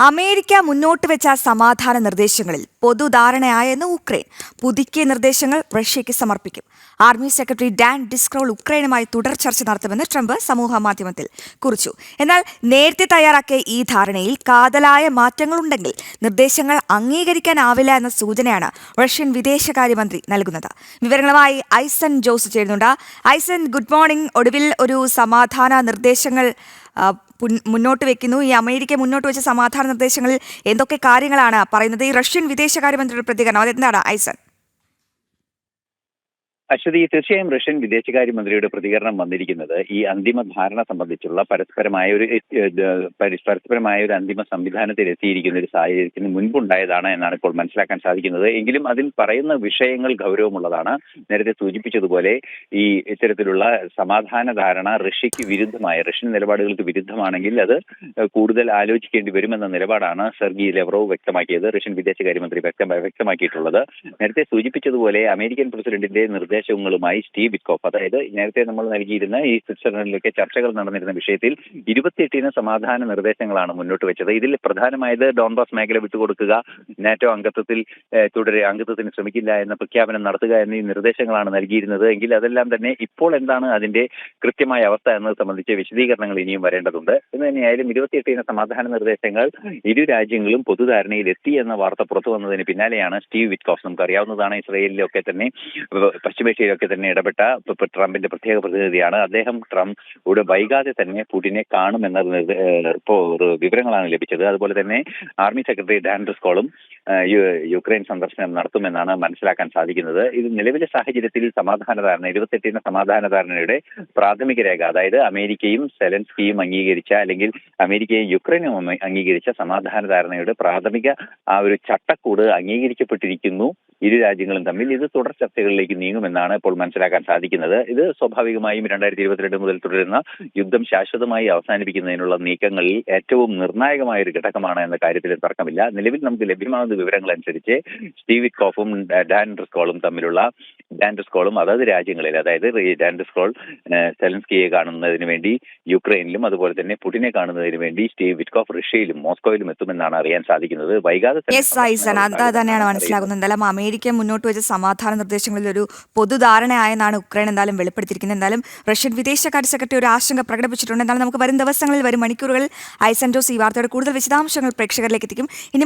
America മുന്നോട്ട് വെച്ച സമാധാന നിർദ്ദേശങ്ങളിൽ പൊതുധാരണയായെന്ന് ഉക്രൈൻ. പുതുക്കിയ നിർദ്ദേശങ്ങൾ റഷ്യയ്ക്ക് സമർപ്പിക്കും. ആർമി സെക്രട്ടറി ഡാൻ ഡിസ്ക്രോൾ ഉക്രൈനുമായി തുടർ ചർച്ച നടത്തുമെന്ന് ട്രംപ് സമൂഹ മാധ്യമത്തിൽ കുറിച്ചു. എന്നാൽ നേരത്തെ തയ്യാറാക്കിയ ഈ ധാരണയിൽ കാതലായ മാറ്റങ്ങളുണ്ടെങ്കിൽ നിർദ്ദേശങ്ങൾ അംഗീകരിക്കാനാവില്ല എന്ന സൂചനയാണ് റഷ്യൻ വിദേശകാര്യമന്ത്രി നൽകുന്നത്. വിവരങ്ങളുമായി ഐസൻ ജോസ് ചേരുന്നുണ്ട്. Aisan good morning. ഒടുവിൽ ഒരു സമാധാന നിർദ്ദേശങ്ങൾ മുന്നോട്ട് വെക്കുന്നു. ഈ അമേരിക്ക മുന്നോട്ട് വെച്ച സമാധാന നിർദ്ദേശങ്ങളിൽ എന്തൊക്കെ കാര്യങ്ങളാണ് പറയുന്നത്? ഈ റഷ്യൻ വിദേശകാര്യമന്ത്രിയുടെ പ്രതികരണം അതെന്താണ് ഐസൻ അശ്വതി തീർച്ചയായും റഷ്യൻ വിദേശകാര്യമന്ത്രിയുടെ പ്രതികരണം വന്നിരിക്കുന്നത് ഈ അന്തിമ ധാരണ സംബന്ധിച്ചുള്ള പരസ്പരമായ ഒരു പരസ്പരമായ ഒരു അന്തിമ സംവിധാനത്തിൽ എത്തിയിരിക്കുന്ന ഒരു സാഹചര്യത്തിന് മുൻപുണ്ടായതാണ് എന്നാണ് ഇപ്പോൾ മനസ്സിലാക്കാൻ സാധിക്കുന്നത്. എങ്കിലും അതിൽ പറയുന്ന വിഷയങ്ങൾ ഗൗരവമുള്ളതാണ്. നേരത്തെ സൂചിപ്പിച്ചതുപോലെ ഈ ഇത്തരത്തിലുള്ള സമാധാന ധാരണ റഷ്യക്ക് വിരുദ്ധമായ റഷ്യൻ നിലപാടുകൾക്ക് വിരുദ്ധമാണെങ്കിൽ അത് കൂടുതൽ ആലോചിക്കേണ്ടി വരുമെന്ന നിലപാടാണ് സെർഗി ലെവറോ വ്യക്തമാക്കിയത് റഷ്യൻ വിദേശകാര്യമന്ത്രി വ്യക്തമാക്കിയിട്ടുള്ളത്. നേരത്തെ സൂചിപ്പിച്ചതുപോലെ അമേരിക്കൻ പ്രസിഡന്റിന്റെ നിർദ്ദേശങ്ങളുമായി സ്റ്റീവ് വിറ്റ്കോഫ് അതായത് നേരത്തെ നമ്മൾ നൽകിയിരുന്ന ഈ സ്വിറ്റ്സർലൻഡിലൊക്കെ ചർച്ചകൾ നടന്നിരുന്ന വിഷയത്തിൽ ഇരുപത്തിയെട്ടിന് സമാധാന നിർദ്ദേശങ്ങളാണ് മുന്നോട്ട് വെച്ചത്. ഇതിൽ പ്രധാനമായത് ഡോൺബാസ് മേഖല വിട്ടുകൊടുക്കുക നാറ്റോ അംഗത്വത്തിൽ തുടരെ അംഗത്വത്തിന് ശ്രമിക്കില്ല എന്ന പ്രഖ്യാപനം നടത്തുക എന്നീ നിർദ്ദേശങ്ങളാണ് നൽകിയിരുന്നത് എങ്കിൽ അതെല്ലാം തന്നെ ഇപ്പോൾ എന്താണ് അതിന്റെ കൃത്യമായ അവസ്ഥ എന്നത് സംബന്ധിച്ച് വിശദീകരണങ്ങൾ ഇനിയും വരേണ്ടതുണ്ട്. എന്ന് തന്നെയായാലും ഇരുപത്തിയെട്ടിന് സമാധാന നിർദ്ദേശങ്ങൾ ഇരു രാജ്യങ്ങളും പൊതുധാരണയിൽ എത്തി എന്ന വാർത്ത പുറത്തു വന്നതിന് പിന്നാലെയാണ് സ്റ്റീവ് വിറ്റ്കോഫ്. നമുക്ക് അറിയാവുന്നതാണ് ഇസ്രയേലിലൊക്കെ തന്നെ ഏഹ്, പശ്ചിമേഷ്യയിലൊക്കെ തന്നെ ഇടപെട്ട ട്രംപിന്റെ പ്രത്യേക പ്രതിനിധിയാണ്. അദ്ദേഹം ട്രംപ് ഇവിടെ വൈകാതെ തന്നെ പുടിനെ കാണുമെന്ന വിവരങ്ങളാണ് ലഭിച്ചത്. അതുപോലെ തന്നെ ആർമി സെക്രട്ടറി ഡാൻഡ്രസ് യു- യുക്രൈൻ സന്ദർശനം നടത്തുമെന്നാണ് മനസ്സിലാക്കാൻ സാധിക്കുന്നത്. ഇത് നിലവിലെ സാഹചര്യത്തിൽ സമാധാന ധാരണ ഇരുപത്തെട്ടിന് സമാധാന ധാരണയുടെ പ്രാഥമിക രേഖ അതായത് അമേരിക്കയും സെലൻസ്കിയും അംഗീകരിച്ച അല്ലെങ്കിൽ അമേരിക്കയും യുക്രൈനും അംഗീകരിച്ച സമാധാന ധാരണയുടെ പ്രാഥമിക ആ ഒരു ചട്ടക്കൂട് അംഗീകരിക്കപ്പെട്ടിരിക്കുന്നു. ഇരു രാജ്യങ്ങളും തമ്മിൽ ഇത് തുടർ ചർച്ചകളിലേക്ക് നീങ്ങുമെന്നാണ് ഇപ്പോൾ മനസ്സിലാക്കാൻ സാധിക്കുന്നത്. ഇത് സ്വാഭാവികമായും രണ്ടായിരത്തി ഇരുപത്തിരണ്ട് മുതൽ തുടരുന്ന യുദ്ധം ശാശ്വതമായി അവസാനിപ്പിക്കുന്നതിനുള്ള നീക്കങ്ങളിൽ ഏറ്റവും നിർണായകമായ ഒരു ഘടകമാണ് എന്ന കാര്യത്തിൽ തർക്കമില്ല. നിലവിൽ നമുക്ക് ലഭ്യമാകുന്ന വിവരങ്ങൾ അനുസരിച്ച് സ്റ്റീവ് കോഫും ഡാൻ ഡ്രിസ്കോളും തമ്മിലുള്ള ഡാൻ ഡ്രിസ്കോളും അതത് രാജ്യങ്ങളിൽ അതായത് ഡാൻ ഡ്രിസ്കോൾ സെലൻസ്കിയെ കാണുന്നതിന് വേണ്ടി യുക്രൈനിലും അതുപോലെ തന്നെ പുടിനെ കാണുന്നതിന് വേണ്ടി സ്റ്റീവ് വിറ്റ്കോഫ് റഷ്യയിലും മോസ്കോയിലും എത്തുമെന്നാണ് അറിയാൻ സാധിക്കുന്നത്. വൈകാതെ തന്നെയാണ് മനസ്സിലാകുന്നത്. എന്തായാലും അമേരിക്ക മുന്നോട്ട് വെച്ച സമാധാന നിർദ്ദേശങ്ങളിൽ ഒരു പൊതുധാരണയായെന്നാണ് ഉക്രൈൻ എന്തായാലും വെളിപ്പെടുത്തിയിരിക്കുന്നത്. എന്തായാലും റഷ്യൻ വിദേശകാര്യ സെക്രട്ടറി ഒരു ആശങ്ക പ്രകടിപ്പിച്ചിട്ടുണ്ട്. എന്നാലും നമുക്ക് വരും ദിവസങ്ങളിൽ വരും മണിക്കൂറുകളിൽ ഐസൻ ജോസ് ഈ വാർത്തയുടെ കൂടുതൽ വിശദാംശങ്ങൾ പ്രേക്ഷകരിലേക്ക് എത്തിക്കും. ഇനി